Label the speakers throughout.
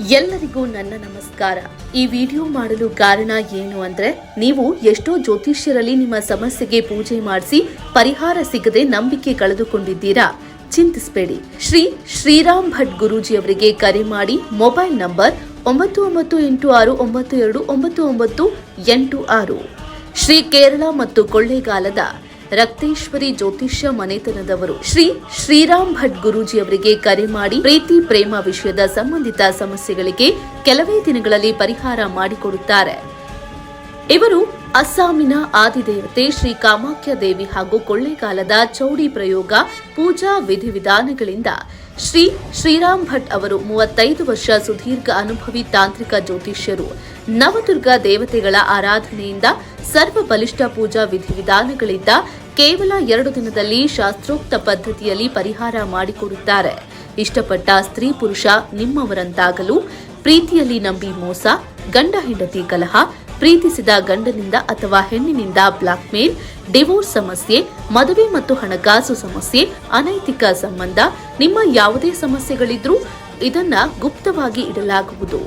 Speaker 1: ಎಲ್ಲರಿಗೂ ನನ್ನ ನಮಸ್ಕಾರ. ಈ ವಿಡಿಯೋ ಮಾಡಲು ಕಾರಣ ಏನು ಅಂದ್ರೆ, ನೀವು ಎಷ್ಟೋ ಜ್ಯೋತಿಷ್ಯರಲ್ಲಿ ನಿಮ್ಮ ಸಮಸ್ಯೆಗೆ ಪೂಜೆ ಮಾಡಿಸಿ ಪರಿಹಾರ ಸಿಗದೆ ನಂಬಿಕೆ ಕಳೆದುಕೊಂಡಿದ್ದೀರಾ? ಚಿಂತಿಸಬೇಡಿ. ಶ್ರೀ ಶ್ರೀರಾಮ್ ಭಟ್ ಗುರೂಜಿ ಅವರಿಗೆ ಕರೆ ಮಾಡಿ ಮೊಬೈಲ್ ನಂಬರ್ ಒಂಬತ್ತು ಒಂಬತ್ತು ಎಂಟು ಆರು ಒಂಬತ್ತು ಎರಡು ಒಂಬತ್ತು ಒಂಬತ್ತು ಎಂಟು ಆರು. ಶ್ರೀ ಕೇರಳ ಮತ್ತು ಕೊಳ್ಳೇಗಾಲದ ರಕ್ತೇಶ್ವರಿ ಜ್ಯೋತಿಷ್ಯ ಮನೆತನದವರು ಶ್ರೀ ಶ್ರೀರಾಮ್ ಭಟ್ ಗುರೂಜಿ ಅವರಿಗೆ ಕರೆ ಮಾಡಿ ಪ್ರೀತಿ ಪ್ರೇಮ ವಿಷಯದ ಸಂಬಂಧಿತ ಸಮಸ್ಯೆಗಳಿಗೆ ಕೆಲವೇ ದಿನಗಳಲ್ಲಿ ಪರಿಹಾರ ಮಾಡಿಕೊಡುತ್ತಾರೆ. ಇವರು ಅಸ್ಸಾಮಿನ ಆದಿದೇವತೆ ಶ್ರೀ ಕಾಮಾಖ್ಯ ದೇವಿ ಹಾಗೂ ಕೊಳ್ಳೇಗಾಲದ ಚೌಡಿ ಪ್ರಯೋಗ, ಪೂಜಾ ವಿಧಿವಿಧಾನಗಳಿಂದ ಶ್ರೀ ಶ್ರೀರಾಮ್ ಭಟ್ ಅವರು ಮೂವತ್ತೈದು ವರ್ಷ ಸುದೀರ್ಘ ಅನುಭವಿ ತಾಂತ್ರಿಕ ಜ್ಯೋತಿಷ್ಯರು. ನವದುರ್ಗ ದೇವತೆಗಳ ಆರಾಧನೆಯಿಂದ ಸರ್ವ ಬಲಿಷ್ಠ ಪೂಜಾ ವಿಧಿವಿಧಾನಗಳಿಂದ ಕೇವಲ ಎರಡು ದಿನದಲ್ಲಿ ಶಾಸ್ತ್ರೋಕ್ತ ಪದ್ಧತಿಯಲ್ಲಿ ಪರಿಹಾರ ಮಾಡಿಕೊಡುತ್ತಾರೆ. ಇಷ್ಟಪಟ್ಟ ಸ್ತ್ರೀ ಪುರುಷ ನಿಮ್ಮವರಂತಾಗಲು, ಪ್ರೀತಿಯಲ್ಲಿ ನಂಬಿ ಮೋಸ, ಗಂಡ ಹೆಂಡತಿ ಕಲಹ ಪ್ರೀತಿಸಿದ ಗಂಡನಿಂದ ಅಥವಾ ಹೆಣ್ಣಿನಿಂದ ಬ್ಲಾಕ್ಮೇಲ್, ಡಿವೋರ್ಸ್ ಸಮಸ್ಯೆ, ಮದುವೆ ಮತ್ತು ಹಣಕಾಸು ಸಮಸ್ಯೆ, ಅನೈತಿಕ ಸಂಬಂಧ, ನಿಮ್ಮ ಯಾವುದೇ ಸಮಸ್ಯೆಗಳಿದ್ರೂ ಇದನ್ನ ಗುಪ್ತವಾಗಿ ಇಡಲಾಗುವುದು.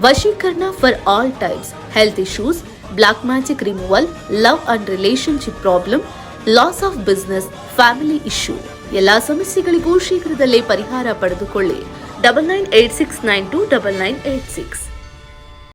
Speaker 1: ವಶೀಕರಣ for all types, health issues, black magic removal, love and relationship problem, loss of business, family issue. ಎಲ್ಲಾ ಸಮಸ್ಯೆಗಳಿಗೂ ಶೀಘ್ರದಲ್ಲೇ ಪರಿಹಾರ ಪಡೆದುಕೊಳ್ಳಿ. Double nine eight six nine two double nine eight six.